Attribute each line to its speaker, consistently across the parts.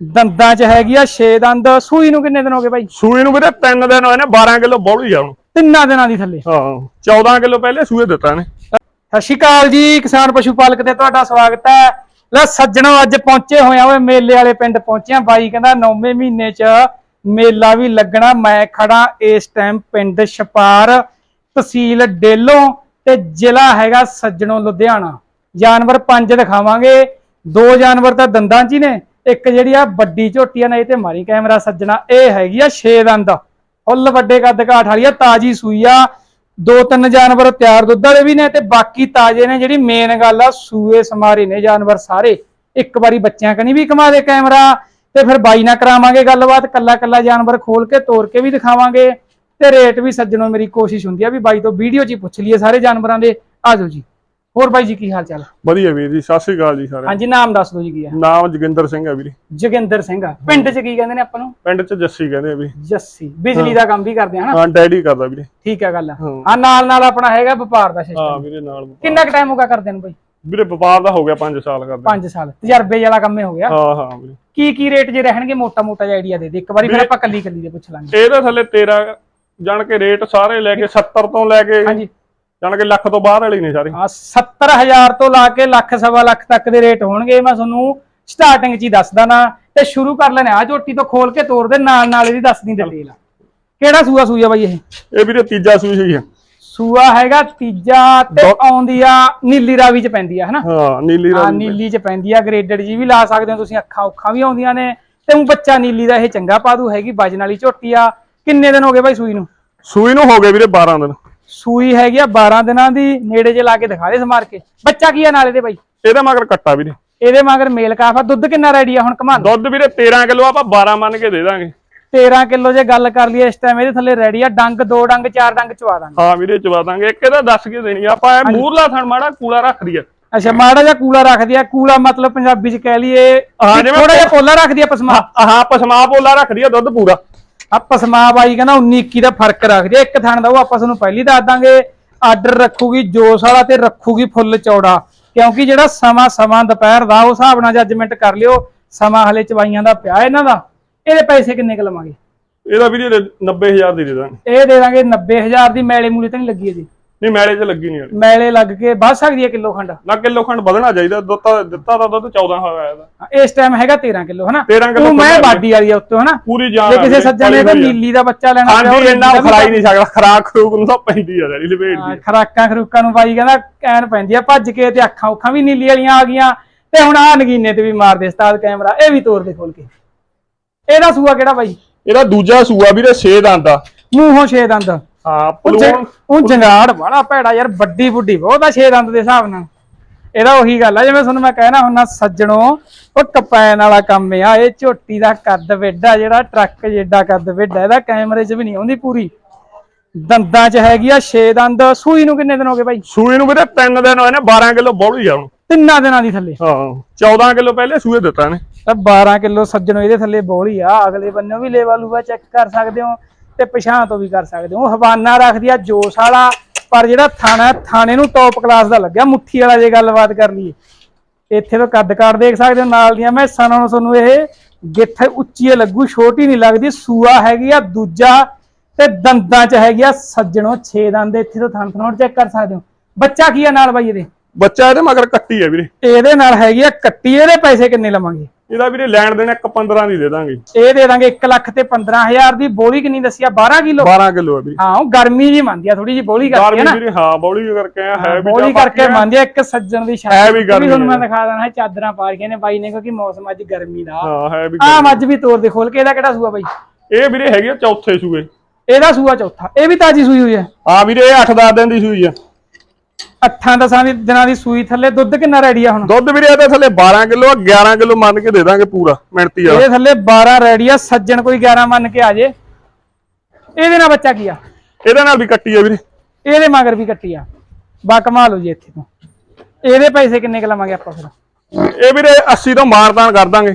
Speaker 1: ਦੰਦਾਂ 'ਚ ਹੈਗੀ ਆ 6 ਦੰਦ। ਸੂਈ ਨੂੰ ਕਿੰਨੇ ਦਿਨ ਹੋ ਗਏ ਬਾਈ?
Speaker 2: ਸੂਈ ਨੂੰ ਵੀਰੇ 3 ਦਿਨ ਹੋਏ ਨੇ 12 ਕਿਲੋ ਬੋਲੀ ਆ ਹੁਣ
Speaker 1: ਤਿੰਨਾਂ ਦਿਨਾਂ ਦੀ ਥੱਲੇ।
Speaker 2: ਹਾਂ 14 ਕਿਲੋ ਪਹਿਲੇ ਸੂਏ ਦਿੱਤਾ ਨੇ।
Speaker 1: ਸਤਿ ਸ਼੍ਰੀ ਅਕਾਲ ਜੀ ਕਿਸਾਨ ਪਸ਼ੂ ਪਾਲਕ ਤੇ ਤੁਹਾਡਾ ਸਵਾਗਤ ਹੈ। ਲੈ ਸੱਜਣੋ ਅੱਜ ਪਹੁੰਚੇ ਹੋਇਆ ਓਏ ਮੇਲੇ ਵਾਲੇ ਪਿੰਡ ਪਹੁੰਚੇ ਆ। ਬਾਈ ਕਹਿੰਦਾ 9ਵੇਂ ਮਹੀਨੇ 'ਚ ਮੇਲਾ ਵੀ ਲੱਗਣਾ। ਮੈਂ ਖੜਾ ਇਸ ਟਾਈਮ ਪਿੰਡ ਛਪਾਰ ਤਹਿਸੀਲ ਡੇਲੋਂ ਤੇ ਜ਼ਿਲ੍ਹਾ ਹੈਗਾ ਸੱਜਣੋ ਲੁਧਿਆਣਾ। ਜਾਨਵਰ ਪੰਜ ਦਿਖਾਵਾਂਗੇ। ਦੋ ਜਾਨਵਰ ਤਾਂ ਦੰਦਾਂ 'ਚ ਹੀ ਨੇ। ਇੱਕ ਜਿਹੜੀ ਆ ਵੱਡੀ ਝੋਟੀ ਆ ਨਾ, ਇਹ ਤੇ ਮਾਰੀ ਕੈਮਰਾ ਸੱਜਣਾ, ਇਹ ਹੈਗੀ ਆ 6 ਦੰਦ ਫੁੱਲ ਵੱਡੇ ਕੱਦ ਕਾਠ ਵਾਲੀ ਆ, ਤਾਜੀ ਸੂਈ ਆ। ਦੋ ਤਿੰਨ ਜਾਨਵਰ ਤਿਆਰ ਦੁੱਧ ਵਾਲੇ ਵੀ ਨੇ ਤੇ ਬਾਕੀ ਤਾਜ਼ੇ ਨੇ ਜਿਹੜੀ ਮੇਨ ਗੱਲ ਆ, ਸੂਏ ਸਮਾਰੇ ਨੇ ਜਾਨਵਰ ਸਾਰੇ। ਇੱਕ ਵਾਰੀ ਬੱਚਿਆਂ ਕਨੀ ਵੀ ਕਮਾ ਦੇ ਕੈਮਰਾ। ਤੇ ਫਿਰ ਬਾਈ ਨਾਲ ਕਰਾਵਾਂਗੇ ਗੱਲਬਾਤ, ਕੱਲਾ ਕੱਲਾ ਜਾਨਵਰ ਖੋਲ ਕੇ ਤੋੜ ਕੇ ਵੀ ਦਿਖਾਵਾਂਗੇ। ਤੇ ਰੇਟ ਵੀ ਸੱਜਣੋਂ ਮੇਰੀ ਕੋਸ਼ਿਸ਼ ਹੁੰਦੀ ਆ ਵੀ ਬਾਈ ਤੋਂ ਵੀਡੀਓ 'ਚ ਹੀ ਪੁੱਛ ਲਈਏ ਸਾਰੇ ਜਾਨਵਰਾਂ ਦੇ। ਆਜੋ ਜੀ। ਹੋਰ ਬਾਈ ਜੀ ਕੀ ਹਾਲ ਚਾਲ?
Speaker 2: ਵਧੀਆ ਵੀਰ ਜੀ ਸਤਿ ਸ੍ਰੀ ਅਕਾਲ ਜੀ ਸਾਰੇ
Speaker 1: ਹਾਂਜੀ ਨਾਮ ਦੱਸ ਦਿਓ ਜੀ ਕੀ ਆ?
Speaker 2: ਨਾਮ ਜੋਗਿੰਦਰ ਸਿੰਘ ਆ ਵੀਰੇ
Speaker 1: ਜੋਗਿੰਦਰ ਸਿੰਘ ਆ। ਪਿੰਡ 'ਚ ਕੀ ਕਹਿੰਦੇ ਨੇ ਆਪਾਂ ਨੂੰ?
Speaker 2: ਪਿੰਡ ਚ ਜੱਸੀ ਕਹਿੰਦੇ ਆ ਵੀ।
Speaker 1: ਜੱਸੀ। ਬਿਜਲੀ ਦਾ ਕੰਮ ਵੀ ਕਰਦੇ ਆ ਹਨਾ?
Speaker 2: ਹਾਂ ਡੈਡੀ ਕਰਦਾ ਵੀਰੇ
Speaker 1: ਠੀਕ ਆ ਗੱਲ
Speaker 2: ਹਾਂ।
Speaker 1: ਹਾਂ ਨਾਲ ਨਾਲ ਆਪਣਾ ਹੈਗਾ ਵਪਾਰ ਦਾ
Speaker 2: ਹਾਂ
Speaker 1: ਸਿਸਟਮ
Speaker 2: ਵੀਰੇ ਨਾਲ ਵਪਾਰ।
Speaker 1: ਕਿੰਨਾ ਕੁ ਟਾਈਮ ਹੋ ਗਿਆ ਕਰਦੇ ਨੂੰ ਬਾਈ?
Speaker 2: ਵੀਰੇ ਵਪਾਰ ਦਾ ਹੋ ਗਿਆ 5 ਸਾਲ ਕਰਦੇ
Speaker 1: 5 ਸਾਲ। ਤਜਰਬੇ ਵਾਲਾ ਕੰਮ ਹੀ ਹੋ ਗਿਆ।
Speaker 2: ਹਾਂ ਹਾਂ ਵੀਰੇ।
Speaker 1: ਕੀ ਕੀ ਰੇਟ ਜੇ ਰਹਿਣਗੇ? ਮੋਟਾ ਮੋਟਾ ਜਿਹਾ ਆਈਡੀਆ ਦੇ ਦੇ। ਇੱਕ ਵਾਰੀ ਫਿਰ ਆਪਾਂ ਕੱਲੀ ਕੱਲੀ ਦੇ ਪੁੱਛ ਲਾਂਗੇ।
Speaker 2: ਇਹਦੇ ਥੱਲੇ 13 ਜਾਣ ਕੇ ਰੇਟ ਸਾਰੇ ਲੈ ਕੇ 70 ਤੋਂ ਲੈ ਕੇ
Speaker 1: ਹਾਂਜੀ।
Speaker 2: ਜਾਣ ਕੇ ਲੱਖ ਤੋਂ ਬਾਹਰ ਵਾਲੀ ਨੇ ਸਾਰੇ।
Speaker 1: ਆ 70000 ਤੋਂ ਲਾ ਕੇ ਲੱਖ ਸਵਾ ਲੱਖ ਤੱਕ ਦੇ ਰੇਟ ਹੋਣਗੇ ਮੈਂ ਤੁਹਾਨੂੰ ਸਟਾਰਟਿੰਗ 'ਚ ਹੀ ਦੱਸਦਾ ਨਾ ਤੇ ਸ਼ੁਰੂ ਕਰ ਲੈਣੇ ਆ। ਝੋਟੀ ਤੋਂ ਖੋਲ ਕੇ ਤੋੜ ਦੇ ਨਾਲ ਨਾਲ ਇਹਦੀ ਦੱਸਦੀ ਡਿਟੇਲ ਕਿਹੜਾ ਸੂਆ ਸੂਆ ਬਾਈ ਇਹ?
Speaker 2: ਇਹ ਵੀਰੇ ਤੀਜਾ ਸੂਈ ਸੀ
Speaker 1: ਸੂਆ ਹੈਗਾ ਤੀਜਾ ਤੇ ਆਉਂਦੀ ਆ ਨੀਲੀ ਰਾਵੀ 'ਚ ਪੈਂਦੀ ਆ ਹਨਾ?
Speaker 2: ਹਾਂ ਨੀਲੀ ਰਾਵੀ
Speaker 1: ਨੀਲੀ 'ਚ ਪੈਂਦੀ ਆ ਗ੍ਰੇਡਡ ਜੀ ਵੀ ਲਾ ਸਕਦੇ ਹੋ ਤੁਸੀਂ ਅੱਖਾਂ ਉੱਖਾਂ ਵੀ ਆਉਂਦੀਆਂ ਨੇ। ਤੇ ਉਹ ਬੱਚਾ ਨੀਲੀ ਦਾ ਇਹ ਚੰਗਾ ਪਾਦੂ ਹੈਗੀ ਵਜਨ ਵਾਲੀ ਝੋਟੀ ਆ। ਕਿੰਨੇ ਦਿਨ ਹੋ ਗਏ ਬਾਈ ਸੂਈ ਨੂੰ?
Speaker 2: ਸੂਈ ਨੂੰ ਹੋ ਗਏ ਵੀਰੇ 12 ਦਿਨ।
Speaker 1: ਸੂਈ ਹੈਗੀ ਆ 12 ਦਿਨਾਂ ਦੀ ਨੇੜੇ ਜੇ ਲਾ ਕੇ ਦਿਖਾ ਦੇ ਸਮਾਰ ਕੇ ਬੱਚਾ ਕੀ ਆ ਨਾਲੇ ਦੇ ਬਾਈ?
Speaker 2: ਇਹਦਾ ਮਗਰ ਕੱਟਾ ਵੀਰੇ।
Speaker 1: ਇਹਦੇ ਮਗਰ ਮੇਲ ਕਾਫਾ ਦੁੱਧ ਕਿੰਨਾ ਰੈਡੀ ਆ ਹੁਣ ਕਮਾਨ
Speaker 2: ਦੁੱਧ ਵੀਰੇ 13 ਕਿਲੋ ਆਪਾਂ 12 ਮੰਨ ਕੇ ਦੇ ਦਾਂਗੇ।
Speaker 1: 13 ਕਿਲੋ ਜੇ ਗੱਲ ਕਰ ਲਈਏ ਇਸ ਟਾਈਮ ਇਹਦੇ ਥੱਲੇ ਰੈਡੀ ਆ ਡੰਗ ਦੋ ਡੰਗ ਚਾਰ ਡੰਗ ਚਵਾ ਦਾਂਗੇ।
Speaker 2: ਹਾਂ ਵੀਰੇ ਚਵਾ ਦਾਂਗੇ ਇੱਕ ਇਹਦਾ ਦੱਸ ਕੇ ਦੇਣੀ ਆ। ਆਪਾਂ ਇਹ ਮੂਰਲਾ ਥਣ ਮਾੜਾ ਕੂਲਾ ਰੱਖਦੀ ਆ
Speaker 1: ਅੱਛਾ ਮਾੜਾ ਜਿਹਾ ਕੂਲਾ ਰੱਖਦੀ ਆ ਕੂਲਾ ਮਤਲਬ ਪੰਜਾਬੀ ਚ ਕਹਿ ਲਈਏ ਥੋੜਾ ਜਿਹਾ ਪੋਲਾ ਰੱਖਦੀ ਆ ਪਸਮਾ।
Speaker 2: ਹਾਂ ਪਸਮਾ ਪੋਲਾ ਰੱਖਦੀ ਆ ਦੁੱਧ ਪੂਰਾ।
Speaker 1: ਆ ਪਸਮਾ ਬਾਈ ਕਹਿੰਦਾ 19 21 ਦਾ ਫ਼ਰਕ ਰੱਖਦੀ ਆ ਇੱਕ ਥਣ ਦਾ ਉਹ ਆਪਾਂ ਤੁਹਾਨੂੰ ਪਹਿਲੀ ਦੱਸ ਦਾਂਗੇ। ਆਰਡਰ ਰੱਖੂਗੀ ਜੋਸ ਵਾਲਾ ਤੇ ਰੱਖੂਗੀ ਫੁੱਲ ਚੌੜਾ। ਕਿਉਂਕਿ ਜਿਹੜਾ ਸਮਾਂ ਸਮਾਂ ਦੁਪਹਿਰ ਦਾ ਉਹ ਹਿਸਾਬ ਨਾਲ ਜੱਜਮੈਂਟ ਕਰ ਲਿਓ। ਸਮਾਂ ਹਲੇ ਚਵਾਈਆਂ ਦਾ ਪਿਆ ਇਹਨਾਂ ਦਾ। ਇਹਦੇ ਪੈਸੇ ਕਿੰਨੇ ਕੁ ਲਵਾਂਗੇ?
Speaker 2: ਇਹਦਾ ਵੀਰੇ 90000 ਦੀ ਦੇ ਦਾਂਗੇ।
Speaker 1: ਇਹ ਦੇ ਦਾਂਗੇ 90000 ਦੀ ਮੈਲੇ ਮੂਲੇ ਤਾਂ ਨਹੀਂ ਲੱਗੀ ਜੀ
Speaker 2: ਨਹੀਂ ਮੈਲੇ 'ਚ ਲੱਗੀ ਨਹੀਂ ਹਲੇ
Speaker 1: ਮੈਲੇ ਲੱਗ ਕੇ ਵੱਧ ਸਕਦੀ ਹੈ ਕਿਲੋ ਖੰਡ?
Speaker 2: ਨਾ ਕਿਲੋ ਖੰਡ ਵਧਣਾ ਚਾਹੀਦਾ ਦੁੱਧ ਤਾਂ ਦਿੱਤਾ ਤਾਂ ਦੁੱਧ 14 ਹੋਇਆ ਇਹਦਾ।
Speaker 1: ਇਸ ਟਾਈਮ ਹੈਗਾ 13 ਕਿਲੋ ਹਨਾ?
Speaker 2: 13 ਕਿਲੋ
Speaker 1: ਤੂੰ ਮੈਂ ਬਾਡੀ ਵਾਲੀ ਆ ਉੱਤੋਂ ਹਨਾ?
Speaker 2: ਪੂਰੀ ਜਾਨ
Speaker 1: ਜੇ
Speaker 2: ਆ
Speaker 1: ਕਿਸੇ ਸੱਜਣ ਨੇ ਕੋਈ
Speaker 2: ਆ।
Speaker 1: ਨੀਲੀ ਦਾ ਬੱਚਾ ਲੈਣਾ
Speaker 2: ਹਾਂਜੀ ਇੰਨਾ ਖਰਾਈ ਨਹੀਂ ਸਕਦਾ ਖਰਾਕ ਖਰੂਕ ਨੂੰ ਤਾਂ ਪੈਂਦੀ ਆ ਜਿਹੜੀ ਲਪੇਟ ਦੀ।
Speaker 1: ਖਰਾਕਾਂ ਖਰੂਕਾਂ ਨੂੰ ਬਾਈ ਕਹਿੰਦਾ ਕੈਨ ਪੈਂਦੀ ਆ ਭੱਜ ਕੇ ਤੇ ਅੱਖਾਂ ਉੱਖਾਂ ਵੀ ਨੀਲੀ ਵਾਲੀਆਂ ਆ ਗਈਆਂ। ਤੇ ਹੁਣ ਆ ਨਗੀਨੇ ਤੇ ਵੀ ਮਾਰ ਦੇ ਉਸਤਾਦ ਕੈਮਰਾ ਇਹ ਵੀ ਤੋੜ ਦੇ ਖੋਲ ਕੇ। ਇਹਦਾ ਸੂਆ ਕਿਹੜਾ ਬਾਈ?
Speaker 2: ਇਹਦਾ ਦੂਜਾ ਸੂਆ ਵੀਰੇ 6 ਦੰਦ ਦਾ
Speaker 1: ਮੂੰਹੋਂ ਛੇ ਦੰਦ।
Speaker 2: ਹਾਂ
Speaker 1: ਉਹ ਜੰਗਾੜ ਬੜਾ ਭੈੜਾ ਯਾਰ ਵੱਡੀ ਬੁੱਢੀ ਬਹੁਤ ਛੇ ਦੰਦ ਦੇ ਹਿਸਾਬ ਨਾਲ। ਇਹਦਾ ਉਹੀ ਗੱਲ ਆ ਜਿਵੇਂ ਤੁਹਾਨੂੰ ਮੈਂ ਕਹਿਣਾ ਹੁੰਨਾ ਸੱਜਣੋ ਉਹ ਕਪੈਨ ਵਾਲਾ ਕੰਮ ਆ ਇਹ ਝੋਟੀ ਦਾ ਕੱਦ ਵੇਡਾ ਜਿਹੜਾ ਟਰੱਕ ਜਿੱਡਾ ਕੱਦ ਵੇਡਾ ਇਹਦਾ ਕੈਮਰੇ 'ਚ ਵੀ ਨਹੀਂ ਆਉਂਦੀ ਪੂਰੀ। ਦੰਦਾਂ 'ਚ ਹੈਗੀ ਆ ਛੇ ਦੰਦ ਸੂਈ ਨੂੰ ਕਿੰਨੇ ਦਿਨ ਹੋ ਗਏ ਬਾਈ?
Speaker 2: ਸੂਈ ਨੂੰ ਵੀਰੇ 3 ਦਿਨ ਹੋਏ ਨੇ 12 ਕਿਲੋ ਬੋਲੀ ਆ ਹੁਣ।
Speaker 1: ਤਿੰਨਾਂ ਦਿਨਾਂ ਦੀ ਥੱਲੇ।
Speaker 2: ਹਾਂ 14 ਕਿਲੋ ਪਹਿਲੇ ਸੂਏ ਦਿੱਤਾ ਨੇ
Speaker 1: ਤਾਂ 12 ਕਿਲੋ ਸੱਜਣੋ ਇਹਦੇ ਥੱਲੇ ਬੋਲੀ ਆ ਅਗਲੇ ਬੰਨੋਂ ਵੀ ਲੇਵਾ ਲੂਵਾ ਚੈੱਕ ਕਰ ਸਕਦੇ ਹੋ। ਤੇ ਪਛਾਣ ਤੋਂ ਵੀ ਕਰ ਸਕਦੇ ਹੋ। ਹਵਾਨਾ ਰੱਖਦੀ ਆ ਜੋਸ਼ ਵਾਲਾ ਪਰ ਜਿਹੜਾ ਥਾਣਾ ਥਾਣੇ ਨੂੰ ਟੌਪ ਕਲਾਸ ਦਾ ਲੱਗਿਆ। ਮੁੱਠੀ ਵਾਲਾ ਜੇ ਗੱਲਬਾਤ ਕਰ ਲਈਏ। ਇੱਥੇ ਤੋਂ ਕੱਦ ਕਾਠ ਦੇਖ ਸਕਦੇ ਹੋ ਨਾਲ ਦੀਆਂ ਮੈਸਾਂ ਨਾਲੋਂ ਤੁਹਾਨੂੰ ਇਹ ਗਿੱਠ ਉੱਚੀ ਲੱਗੂ ਛੋਟੀ ਨਹੀਂ ਲੱਗਦੀ। ਸੂਆ ਹੈਗੀ ਆ ਦੂਜਾ ਤੇ ਦੰਦਾਂ 'ਚ ਹੈਗੀ ਆ ਸੱਜਣੋ 6 ਦੰਦ। ਇੱਥੇ ਤੋਂ ਥਣ ਥਣੋਟ ਚੈੱਕ ਕਰ ਸਕਦੇ ਹੋ। ਬੱਚਾ ਕੀ ਆ ਨਾਲ ਬਾਈ ਇਹਦੇ?
Speaker 2: ਬੱਚਾ ਇਹਦੇ ਮਗਰ ਕੱਟੀ ਆ ਵੀਰੇ।
Speaker 1: ਇਹਦੇ ਨਾਲ ਹੈਗੀ ਆ ਕੱਟੀ ਇਹਦੇ ਪੈਸੇ ਕਿੰਨੇ ਲਵਾਂਗੇ?
Speaker 2: ਇਹਦਾ ਵੀਰੇ ਲੈਣ ਦੇਣ ਇੱਕ 15 ਦੀ ਦੇ ਦਾਂਗੇ।
Speaker 1: ਇਹ ਦੇ ਦਾਂਗੇ 1 ਲੱਖ ਤੇ 15000 ਦੀ ਬੋਲੀ ਕਿੰਨੀ ਦੱਸੀ ਆ? 12 ਕਿਲੋ।
Speaker 2: 12 ਕਿਲੋ ਆ ਵੀਰੇ।
Speaker 1: ਹਾਂ ਉਹ ਗਰਮੀ ਜੀ ਮੰਨਦੀ ਆ ਥੋੜੀ ਜੀ ਬੋਲੀ ਕਰਕੇ ਨਾ।
Speaker 2: ਵੀਰੇ ਹਾਂ ਬੋਲੀ ਕਰਕੇ ਆ ਹੈ ਵੀ
Speaker 1: ਬੋਲੀ ਕਰਕੇ ਮੰਨਦੀ ਆ ਇੱਕ ਸੱਜਣ ਦੀ ਸ਼ਾਇਦ
Speaker 2: ਹੈ ਵੀ ਗਰਮੀ
Speaker 1: ਤੁਹਾਨੂੰ ਮੈਂ
Speaker 2: ਹੈ।
Speaker 1: ਦਿਖਾ ਹੈ ਚਾਦਰਾਂ ਪਾ ਰਹੀਆਂ ਨੇ ਬਾਈ ਨੇ ਕਿਉਂਕਿ ਮੌਸਮ ਅੱਜ ਗਰਮੀ ਦਾ।
Speaker 2: ਹਾਂ ਹੈ ਵੀ
Speaker 1: ਆ ਮੱਝ ਵੀ ਤੋੜ ਦੇ ਖੋਲ ਕੇ ਇਹਦਾ ਕਿਹੜਾ ਸੂਆ ਬਾਈ?
Speaker 2: ਇਹ ਵੀਰੇ ਹੈਗੀ ਚੌਥੇ ਸੂਏ।
Speaker 1: ਇਹਦਾ ਸੂਆ ਚੌਥਾ ਇਹ ਵੀ ਤਾਜੀ ਸੂਈ ਹੋਈ ਹੈ।
Speaker 2: ਆ ਵੀਰੇ ਇਹ 8-10 ਦਿਨ ਦੀ ਸੂਈ ਆ।
Speaker 1: ਅੱਠਾਂ ਦਸਾਂ ਦੀ ਦਿਨਾਂ ਦੀ ਸੂਈ ਥੱਲੇ ਦੁੱਧ ਕਿੰਨਾ ਰੈਡੀ ਆ ਹੁਣ?
Speaker 2: ਦੁੱਧ ਵੀਰੇ ਇਹਦੇ ਥੱਲੇ 12 ਕਿਲੋ 11 ਕਿਲੋ ਮੰਨ ਕੇ ਦੇ ਦਾਂਗੇ ਪੂਰਾ ਮਿਹਨਤੀ ਆ
Speaker 1: ਇਹਦੇ ਥੱਲੇ 12 ਰੈਡੀ ਆ ਸੱਜਣ ਕੋਈ 11 ਮੰਨ ਕੇ ਆ ਜੇ। ਇਹਦੇ ਨਾਲ ਬੱਚਾ ਕੀ ਆ?
Speaker 2: ਇਹਦੇ ਨਾਲ ਵੀ ਕੱਟੀ ਆ ਵੀਰੇ।
Speaker 1: ਇਹਦੇ ਮਗਰ ਵੀ ਕੱਟੀ ਆ। ਬਾ ਕਮਾਲ ਹੋ ਜੀ ਇੱਥੇ ਤੋਂ। ਇਹਦੇ ਪੈਸੇ ਕਿੰਨੇ ਕੁ ਲਵਾਂਗੇ ਆਪਾਂ ਫਿਰ?
Speaker 2: ਇਹ ਵੀਰੇ 80 ਤੋਂ ਮਾਰਦਾਨ ਕਰ ਦਾਂਗੇ।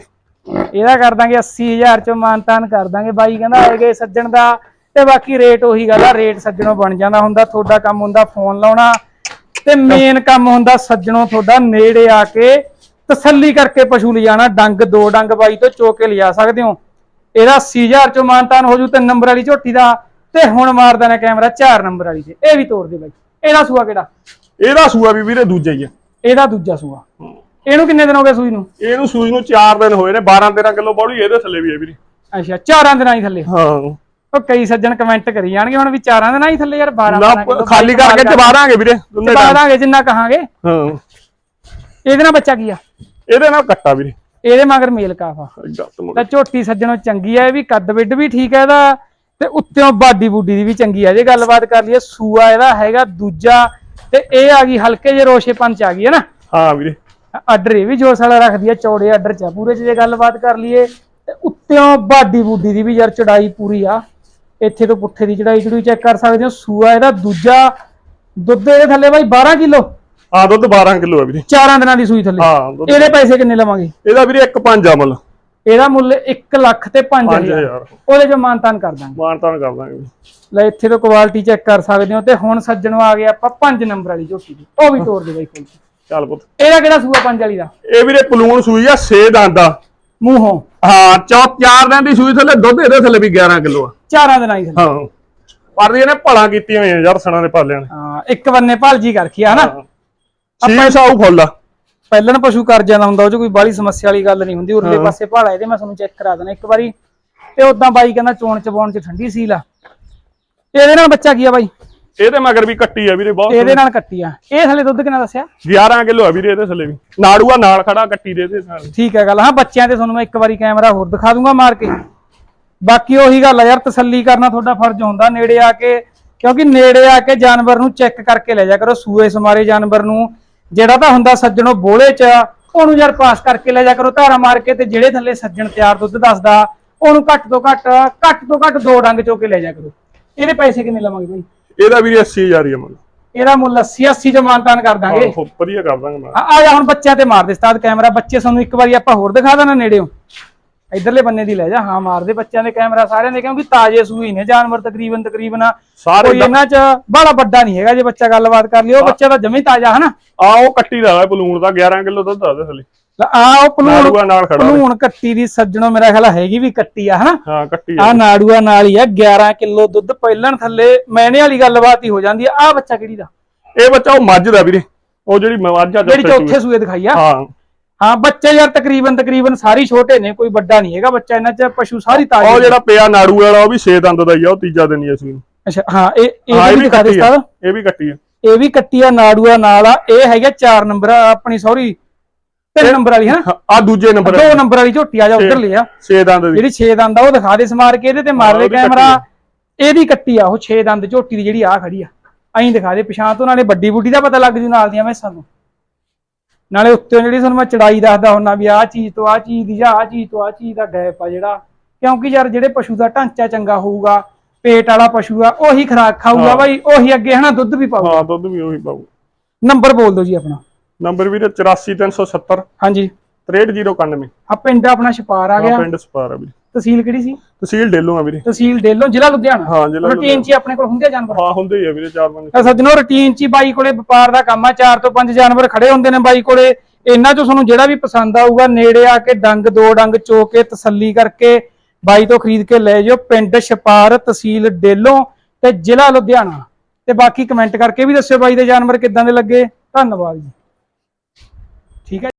Speaker 1: ਇਹਦਾ ਕਰ ਦਾਂਗੇ 80000 ਚੋਂ ਮਾਨਤਾਨ ਕਰ ਦਾਂਗੇ। ਬਾਈ ਕਹਿੰਦਾ ਆਏਗੇ ਸੱਜਣ ਦਾ ਤੇ ਬਾਕੀ ਰੇਟ ਉਹੀ ਗੱਲ ਆ ਰੇਟ ਸੱਜਣੋਂ ਬਣ ਜਾਂਦਾ ਹੁੰਦਾ ਤੁਹਾਡਾ ਕੰਮ ਹੁੰਦਾ ਫੋਨ ਲਾਉਣਾ। ਤੇ ਮੇਨ ਕੰਮ ਹੁੰਦਾ ਸੱਜਣੋਂ ਤੁਹਾਡਾ ਨੇੜੇ ਆ ਕੇ ਤਸੱਲੀ ਕਰਕੇ ਪਸ਼ੂ ਲਿਜਾਣਾ ਡੰਗ ਦੋ ਡੰਗ ਬਾਈ ਤੋਂ ਚੋ ਕੇ ਲਿਜਾ ਸਕਦੇ ਹੋ। ਇਹਦਾ 80000 ਚੋਂ ਮਾਨਤਾਨ ਹੋ ਜੂ ਤੇ ਨੰਬਰ ਵਾਲੀ ਝੋਟੀ ਦਾ ਤੇ ਹੁਣ ਮਾਰਦਾ ਨੇ ਕੈਮਰਾ 4 ਨੰਬਰ ਵਾਲੀ ਤੇ। ਇਹ ਵੀ ਤੋੜ ਦੇ ਬਾਈ। ਇਹਦਾ ਸੂਆ ਕਿਹੜਾ?
Speaker 2: ਇਹਦਾ ਸੂਆ ਵੀ ਵੀਰੇ ਦੂਜਾ ਹੀ ਆ।
Speaker 1: ਇਹਦਾ ਦੂਜਾ ਸੂਆ। ਇਹਨੂੰ ਕਿੰਨੇ ਦਿਨ ਹੋ ਗਏ ਸੂਈ ਨੂੰ?
Speaker 2: ਇਹਨੂੰ ਸੂਈ ਨੂੰ 4 ਦਿਨ ਹੋਏ ਨੇ 12 13 ਕਿਲੋ ਬੌੜੀ ਇਹਦੇ ਥੱਲੇ ਵੀ ਹੈ ਵੀਰੇ।
Speaker 1: ਅੱਛਾ ਚਾਰਾਂ ਦਿਨਾਂ ਹੀ ਥੱਲੇ।
Speaker 2: ਹਾਂ।
Speaker 1: ਉਹ ਕਈ ਸੱਜਣ ਕਮੈਂਟ ਕਰੀ ਜਾਣਗੇ ਹੁਣ ਵੀ ਚਾਰਾਂ ਦਿਨਾਂ ਹੀ ਥੱਲੇ ਯਾਰ 12
Speaker 2: ਨਾ ਖਾਲੀ ਕਰਕੇ ਚਬਾ ਦਾਂਗੇ ਵੀਰੇ ਦੋਨੇ
Speaker 1: ਚਬਾ
Speaker 2: ਟਾਈਮ।
Speaker 1: ਦਾਂਗੇ ਜਿੰਨਾ ਕਹਾਂਗੇ।
Speaker 2: ਹਾਂ।
Speaker 1: ਇਹਦੇ ਨਾਲ ਬੱਚਾ ਕੀ ਆ?
Speaker 2: ਇਹਦੇ ਨਾਲ ਕੱਟਾ ਵੀਰੇ।
Speaker 1: ਇਹਦੇ ਮਗਰ ਮੇਲ ਕਾਫਾ ਤਾਂ ਝੋਟੀ ਸੱਜਣੋਂ ਚੰਗੀ ਆ ਇਹ ਵੀ ਕੱਦ ਵਿੱਡ ਵੀ ਠੀਕ ਹੈ ਇਹਦਾ ਤੇ ਉੱਤੋਂ ਬਾਡੀ ਬੂਡੀ ਦੀ ਵੀ ਚੰਗੀ ਆ। ਜੇ ਗੱਲਬਾਤ ਕਰ ਲਈਏ ਸੂਆ ਇਹਦਾ ਹੈਗਾ ਦੂਜਾ ਤੇ ਇਹ ਆ ਗਈ ਹਲਕੇ ਜਿਹੇ ਰੋਸ਼ੇ ਪੰਚ ਆ ਗਈ ਹੈ ਨਾ?
Speaker 2: ਹਾਂ ਵੀਰੇ।
Speaker 1: ਆਰਡਰ ਇਹ ਵੀ ਜੋਸ ਵਾਲਾ ਰੱਖਦੀ ਆ ਚੌੜੇ ਆਰਡਰ ਚ ਆ। ਪੂਰੇ ਚ ਜੇ ਗੱਲਬਾਤ ਕਰ ਲਈਏ ਤੇ ਉੱਤੋਂ ਬਾਡੀ ਬੂਡੀ ਦੀ ਵੀ ਯਾਰ ਚੜਾਈ ਪੂਰੀ ਆ। ਇੱਥੇ ਤੋਂ ਪੁੱਠੇ ਦੀ ਚੜਾਈ ਚੜੂਈ ਚੈੱਕ ਕਰ ਸਕਦੇ ਹੋ। ਸੂਆ ਇਹਦਾ ਦੂਜਾ ਦੁੱਧ ਇਹਦੇ ਥੱਲੇ ਬਾਈ 12 ਕਿਲੋ?
Speaker 2: ਹਾਂ ਦੁੱਧ 12 ਕਿਲੋ ਹੈ ਵੀਰੇ।
Speaker 1: ਚਾਰਾਂ ਦਿਨਾਂ ਦੀ ਸੂਈ ਥੱਲੇ।
Speaker 2: ਹਾਂ ਦੁੱਧ।
Speaker 1: ਇਹਦੇ ਪੈਸੇ ਕਿੰਨੇ ਲਵਾਂਗੇ?
Speaker 2: ਇਹਦਾ ਵੀਰੇ 1.5 ਆ ਮੁੱਲ।
Speaker 1: ਇਹਦਾ ਮੁੱਲ 1 ਲੱਖ ਤੇ 5000
Speaker 2: 5000
Speaker 1: ਉਹਦੇ ਚ ਮਾਨਤਾਨ ਕਰ ਦਾਂਗੇ।
Speaker 2: ਮਾਨਤਾਨ ਕਰ ਦਾਂਗੇ। ਵੀਰੇ।
Speaker 1: ਲੈ ਇੱਥੇ ਤੋਂ ਕੁਆਲਿਟੀ ਚੈੱਕ ਕਰ ਸਕਦੇ ਹੋ ਤੇ ਹੁਣ ਸੱਜਣੋਂ ਆ ਗਏ ਆਪਾਂ 5 ਨੰਬਰ ਵਾਲੀ ਝੋਟੀ ਦੀ। ਉਹ ਵੀ ਤੋੜ ਦੇ ਬਾਈ ਕੋਲ
Speaker 2: ਚੱਲ ਪੁੱਤ।
Speaker 1: ਇਹਦਾ ਕਿਹੜਾ ਸੂਆ 5 ਵਾਲੀ ਦਾ?
Speaker 2: ਇਹ ਵੀਰੇ ਪਲੂਣ ਸੂਈ ਆ 6 ਦੰਦ ਦਾ
Speaker 1: ਮੂੰਹੋਂ।
Speaker 2: ਹਾਂ ਚੌ ਚਾਰ ਦਿਨ ਦੀ ਸੂਈ ਥੱਲੇ ਦੁੱਧ ਇਹਦੇ ਥੱਲੇ ਵੀ 11 ਕਿਲੋ ਆ।
Speaker 1: ਚਾਰਾਂ ਦਿਨਾਂ ਹੀ ਥੱਲੇ
Speaker 2: ਹਾਂ। ਪਰ ਇਹਨੇ ਭਲਾ ਕੀਤੀਆਂ ਹੋਈਆਂ ਯਾਰ ਸਣਾ ਦੇ ਪਾਲਿਆਂ ਨੇ।
Speaker 1: ਹਾਂ ਇੱਕ ਬੰਨੇ ਭਾਲਜੀ ਕਰ ਰੱਖਿਆ ਹਨਾ?
Speaker 2: ਛੇ ਸਾਊ ਫੁੱਲ ਆ।
Speaker 1: ਪਹਿਲਾਂ ਪਸ਼ੂ ਕਰ ਜਾਂਦਾ ਹੁੰਦਾ ਉਹ ਚ ਕੋਈ ਬਾਹਲੀ ਸਮੱਸਿਆ ਵਾਲੀ ਗੱਲ ਨਹੀਂ ਹੁੰਦੀ ਉਰਲੇ ਪਾਸੇ ਭਾਲਾ ਇਹਦੇ ਮੈਂ ਤੁਹਾਨੂੰ ਚੈੱਕ ਕਰਾ ਦੇਣਾ ਇੱਕ ਵਾਰੀ। ਤੇ ਉਦਾਂ ਬਾਈ ਕਹਿੰਦਾ ਚੋਣ ਚਬਾਉਣ ਚ ਠੰਡੀ ਸੀਲ ਆ। ਇਹਦੇ ਨਾਲ ਬੱਚਾ ਕੀ ਆ ਬਾਈ?
Speaker 2: ਇਹਦੇ ਮਗਰ ਵੀ ਕੱਟੀ ਆ ਵੀਰੇ ਬਹੁਤ
Speaker 1: ਇਹਦੇ ਨਾਲ ਕੱਟੀ ਆ। ਇਹ ਥੱਲੇ ਦੁੱਧ ਕਿੰਨਾ ਦੱਸਿਆ?
Speaker 2: 11 ਕਿਲੋ ਆ ਵੀਰੇ ਇਹਦੇ ਥੱਲੇ ਵੀ। ਨਾੜੂਆ ਨਾਲ ਖੜਾ ਕੱਟੀ ਦੇ ਇਹਦੇ ਨਾਲ।
Speaker 1: ਠੀਕ ਹੈ ਗੱਲ। ਹਾਂ ਬੱਚਿਆਂ ਤੇ ਤੁਹਾਨੂੰ ਮੈਂ ਇੱਕ ਵਾਰੀ ਕੈਮਰਾ ਹੋਰ ਦਿਖਾ ਦੂੰਗਾ ਮਾਰ ਕੇ। ਬਾਕੀ ਉਹੀ ਗੱਲ ਆ ਯਾਰ ਤਸੱਲੀ ਕਰਨਾ ਤੁਹਾਡਾ ਫਰਜ਼ ਹੁੰਦਾ। ਨੇੜੇ ਆ ਕੇ ਕਿਉਂਕਿ ਨੇੜੇ ਆ ਕੇ ਜਾਨਵਰ ਨੂੰ ਚੈੱਕ ਕਰਕੇ ਲੈ ਜਾ ਕਰੋ। ਸੂਏ ਸਮਾਰੇ ਜਾਨਵਰ ਨੂੰ ਜਿਹੜਾ ਤਾਂ ਹੁੰਦਾ ਸੱਜਣੋ ਬੋਲੇ ਚ ਉਹਨੂੰ ਯਾਰ ਪਾਸ ਕਰਕੇ ਲੈ ਜਾ ਕਰੋ। ਧਾਰਾ ਮਾਰ ਕੇ ਤੇ ਜਿਹੜੇ ਥੱਲੇ ਸੱਜਣ ਤਿਆਰ ਦੁੱਧ ਦੱਸਦਾ ਉਹਨੂੰ ਘੱਟ ਤੋਂ ਘੱਟ ਘੱਟ ਤੋਂ ਘੱਟ ਦੋ ਡੰਗ ਚੋ ਕੇ ਲੈ ਜਾ ਕਰੋ। ਇਹਦੇ ਪੈਸੇ ਕਿੰਨੇ ਲਵਾਂਗੇ ਬਾਈ?
Speaker 2: ਇਹਦਾ ਵੀਰੇ 80000 ਹੀ ਆ ਮੁੱਲ।
Speaker 1: ਇਹਦਾ ਮੁੱਲ 80 80 ਚ ਮਾਨਤਾਨ ਕਰ ਦਾਂਗੇ।
Speaker 2: ਹਾਂ, ਵਧੀਆ ਕਰ ਦਾਂਗੇ ਮੈਂ
Speaker 1: ਆ ਜਾ ਹੁਣ ਬੱਚਿਆਂ ਤੇ ਮਾਰ ਦੇ ਸਤਾਦ ਕੈਮਰਾ। ਬੱਚੇ ਸਾਨੂੰ ਇੱਕ ਵਾਰੀ ਆਪਾਂ ਹੋਰ ਦਿਖਾ ਦੇਣਾ ਨੇੜਿਓਂ। ਇਧਰਲੇ ਬੰਨੇ ਦੀ ਲੈ ਜਾ। ਹਾਂ ਮਾਰ ਦੇ ਬੱਚਿਆਂ ਦੇ ਕੈਮਰਾ। ਸਾਰਿਆਂ ਦੇ ਕਿਉਂਕਿ ਤਾਜ਼ੇ ਸੂਈ ਨੇ। ਜਾਨਵਰ ਤਕਰੀਬਨ ਤਕਰੀਬਨ ਕੋਈ ਇਹਨਾਂ ਚ ਬੜਾ ਵੱਡਾ ਨਹੀਂ ਹੈਗਾ ਜੇ ਬੱਚਾ ਗੱਲਬਾਤ ਕਰ ਉਹ ਬੱਚਾ ਤਾਂ ਜਮੇ ਤਾਜ਼ਾ ਹਨਾ?
Speaker 2: ਆ ਉਹ ਕੱਟੀ ਦਾ ਬਲੂਨ ਦਾ। 11 ਕਿਲੋ ਦੁੱਧ ਆ ਇਹਦੇ ਥੱਲੇ।
Speaker 1: ਆ ਉਹ ਪਲੂਣ
Speaker 2: ਨਾੜੂਆ ਨਾਲ ਖੜਾ।
Speaker 1: ਪਲੂਣ ਕੱਟੀ ਦੀ ਸੱਜਣੋ ਮੇਰਾ ਖਿਆਲ ਹੈਗੀ ਵੀ ਕੱਟੀ ਆ ਹਨਾ?
Speaker 2: ਹਾਂ ਕੱਟੀ ਆ।
Speaker 1: ਆ ਨਾੜੂਆ ਨਾਲ ਹੀ ਆ 11 ਕਿਲੋ ਦੁੱਧ ਪਹਿਲਣ ਥੱਲੇ ਮੈਨੇ ਵਾਲੀ ਗੱਲਬਾਤ ਹੀ ਹੋ ਜਾਂਦੀ ਆ। ਆ ਬੱਚਾ ਕਿਹੜੀ ਦਾ?
Speaker 2: ਇਹ ਬੱਚਾ ਉਹ ਮੱਝ ਦਾ ਵੀਰੇ। ਉਹ ਜਿਹੜੀ ਮੱਝ ਆ
Speaker 1: ਜਿਹੜੀ ਚੌਥੇ ਸੂਏ ਦਿਖਾਈ ਆ?
Speaker 2: ਹਾਂ।
Speaker 1: ਹਾਂ ਬੱਚੇ ਯਾਰ ਤਕਰੀਬਨ ਤਕਰੀਬਨ ਸਾਰੀ ਛੋਟੇ ਨੇ ਕੋਈ ਵੱਡਾ ਨਹੀਂ ਹੈਗਾ ਬੱਚਾ ਇਹਨਾਂ ਚ ਪਸ਼ੂ ਸਾਰੀ ਤਾਜ਼ੀ
Speaker 2: ਉਹ ਜਿਹੜਾ ਪਿਆ ਨਾੜੂ ਵਾਲਾ ਉਹ ਵੀ 6 ਦੰਦ ਦਾ ਹੀ ਆ ਉਹ ਤੀਜਾ ਦਿਨ ਹੀ ਆ ਨੂੰ।
Speaker 1: ਅੱਛਾ ਹਾਂ ਇਹ
Speaker 2: ਹਾਂ
Speaker 1: ਇਹ ਵੀ ਦਿਖਾ ਦੇ
Speaker 2: ਕੱਟੀ ਆ।
Speaker 1: ਉਸਤਾਦ।
Speaker 2: ਇਹ ਵੀ ਕੱਟੀ ਆ।
Speaker 1: ਇਹ ਵੀ ਕੱਟੀ ਆ ਨਾੜੂਆ ਨਾਲ ਆ। ਇਹ ਹੈਗਾ 4 ਨੰਬਰ ਆਪਣੀ ਸੌਰੀ 3 ਨੰਬਰ ਵਾਲੀ ਹੈ? ਨਾ
Speaker 2: ਆ ਦੂਜੇ ਨੰਬਰ
Speaker 1: 2 ਨੰਬਰ ਵਾਲੀ ਝੋਟੀ ਆ ਜਾ ਉਧਰ ਲਿਆ
Speaker 2: 6 ਦੰਦ ਦੀ।
Speaker 1: ਜਿਹੜੀ 6 ਦੰਦ ਆ ਉਹ ਦਿਖਾ ਦੇ ਸਮਾਰ ਕੇ ਇਹਦੇ ਤੇ ਮਾਰ
Speaker 2: ਉਹਦੀ
Speaker 1: ਕੈਮਰਾ ਇਹਦੀ ਕੱਟੀ ਆ ਉਹ 6 ਦੰਦ ਝੋਟੀ ਦੀ ਜਿਹੜੀ ਆ ਖੜੀ ਆ। ਐਂ ਦਿਖਾ ਦੇ ਪਛਾਣ ਤੋਂ ਨਾਲੇ ਵੱਡੀ ਬੁੱਢੀ ਦਾ ਪਤਾ ਲੱਗ ਜੂ ਨਾਲ ਦੀਆਂ ਮੈਸਾਂ ਨੂੰ। ਨਾਲੇ ਉੱਤੇ ਜਿਹੜੀ ਤੁਹਾਨੂੰ ਮੈਂ ਚੜਾਈ ਦੱਸਦਾ ਹੁੰਨਾ ਵੀ ਆਹ ਚੀਜ਼ ਤੋਂ ਆਹ ਚੀਜ਼ ਦੀ ਜਾਂ ਆਹ ਚੀਜ਼ ਤੋਂ ਆਹ ਚੀਜ਼ ਦਾ ਗੈਪ ਆ ਜਿਹੜਾ। ਕਿਉਂਕਿ ਯਾਰ ਜਿਹੜੇ ਪਸ਼ੂ ਦਾ ਢਾਂਚਾ ਚੰਗਾ ਹੋਊਗਾ ਪੇਟ ਵਾਲਾ ਪਸ਼ੂ ਆ ਉਹੀ ਖਰਾਕ ਖਾਊਗਾ। ਬਾਈ ਉਹੀ ਅੱਗੇ ਹਨਾ ਦੁੱਧ ਵੀ ਪਾਊਗਾ।
Speaker 2: ਹਾਂ ਦੁੱਧ ਵੀ ਉਹੀ ਪਾਊ
Speaker 1: ਨੰਬਰ ਬੋਲ ਦਿਓ ਜੀ ਆਪਣਾ।
Speaker 2: ਨੰਬਰ ਵੀਰੇ 84370
Speaker 1: ਹਾਂਜੀ।
Speaker 2: 63091
Speaker 1: ਆ ਪਿੰਡ ਆਪਣਾ ਛਪਾਰ ਆ ਗਿਆ।
Speaker 2: ਪਿੰਡ ਸਪਾਰ ਆ ਵੀਰੇ।
Speaker 1: ਤਹਿਸੀਲ ਕਿਹੜੀ ਸੀ?
Speaker 2: ਤਹਿਸੀਲ ਡੇਲੋਂ ਆ ਵੀਰੇ।
Speaker 1: ਤਹਿਸੀਲ ਡੇਲੋਂ ਜ਼ਿਲ੍ਹਾ ਲੁਧਿਆਣਾ?
Speaker 2: ਹਾਂ ਜ਼ਿਲ੍ਹਾ
Speaker 1: ਰੂਟੀਨ ਚ ਆਪਣੇ ਕੋਲ ਹੁੰਦੇ ਜਾਨਵਰ?
Speaker 2: ਹਾਂ ਹੁੰਦੇ ਹੀ ਆ ਵੀਰੇ ਚਾਰ ਪੰਜ।
Speaker 1: ਸੱਜਣੋ ਰੂਟੀਨ ਚ ਹੀ ਬਾਈ ਕੋਲੇ ਵਪਾਰ ਦਾ ਕੰਮ ਆ ਚਾਰ ਤੋਂ ਪੰਜ ਜਾਨਵਰ ਖੜੇ ਹੁੰਦੇ ਨੇ ਬਾਈ ਕੋਲੇ। ਇਹਨਾਂ ਚੋਂ ਤੁਹਾਨੂੰ ਜਿਹੜਾ ਵੀ ਪਸੰਦ ਆਊਗਾ ਨੇੜੇ ਆ ਕੇ ਡੰਗ ਦੋ ਡੰਗ ਚੋ ਕੇ ਤਸੱਲੀ ਕਰਕੇ ਬਾਈ ਤੋਂ ਖਰੀਦ ਕੇ ਲੈ ਜਾਓ। ਪਿੰਡ ਛਪਾਰ ਤਹਿਸੀਲ ਡੇਲੋਂ ਤੇ ਜ਼ਿਲ੍ਹਾ ਲੁਧਿਆਣਾ। ਤੇ ਬਾਕੀ ਕਮੈਂਟ ਕਰਕੇ ਵੀ ਦੱਸਿਓ ਬਾਈ ਦੇ ਜਾਨਵਰ ਕਿੱਦਾਂ ਦੇ ਲੱਗੇ। ਧੰਨਵਾਦ ਜੀ। ਠੀਕ ਹੈ